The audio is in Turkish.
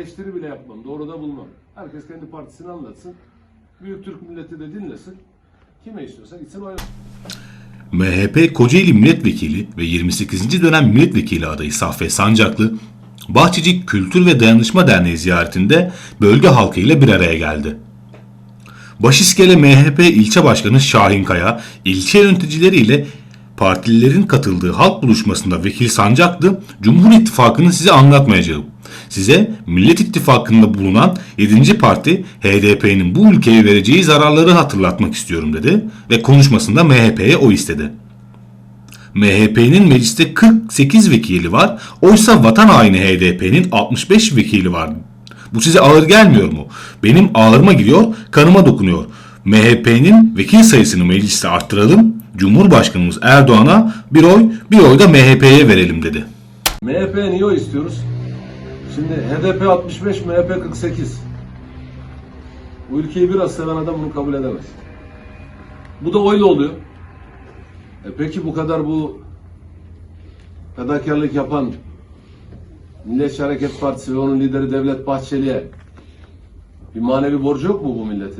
eleştiri bile yapmam. Doğruda bulmam. Herkes kendi partisini anlatsın. Büyük Türk milleti de dinlesin. Kime istiyorsa gitsin oy. MHP Kocaeli Milletvekili ve 28. dönem milletvekili adayı Saffet Sancaklı, Bahçecik Kültür ve Dayanışma Derneği ziyaretinde bölge halkıyla bir araya geldi. Başiskele MHP ilçe başkanı Şahin Kaya, ilçe yöneticileriyle partililerin katıldığı halk buluşmasında Vekil Sancaklı, Cumhur İttifakı'nı size anlatmayacağım. Size Millet İttifakı'nda bulunan 7. parti HDP'nin bu ülkeye vereceği zararları hatırlatmak istiyorum dedi ve konuşmasında MHP'ye o istedi. MHP'nin mecliste 48 vekili var. Oysa vatan haini HDP'nin 65 vekili var. Bu size ağır gelmiyor mu? Benim ağırıma gidiyor, kanıma dokunuyor. MHP'nin vekil sayısını mecliste arttıralım. Cumhurbaşkanımız Erdoğan'a bir oy, bir oy da MHP'ye verelim dedi. MHP'ye niye oy istiyoruz? Şimdi HDP 65, MHP 48. Bu ülkeyi biraz seven adam bunu kabul edemez. Bu da oyla oluyor. E peki bu kadar bu fedakarlık yapan Milliyetçi Hareket Partisi ve onun lideri Devlet Bahçeli'ye bir manevi borcu yok mu bu milletin?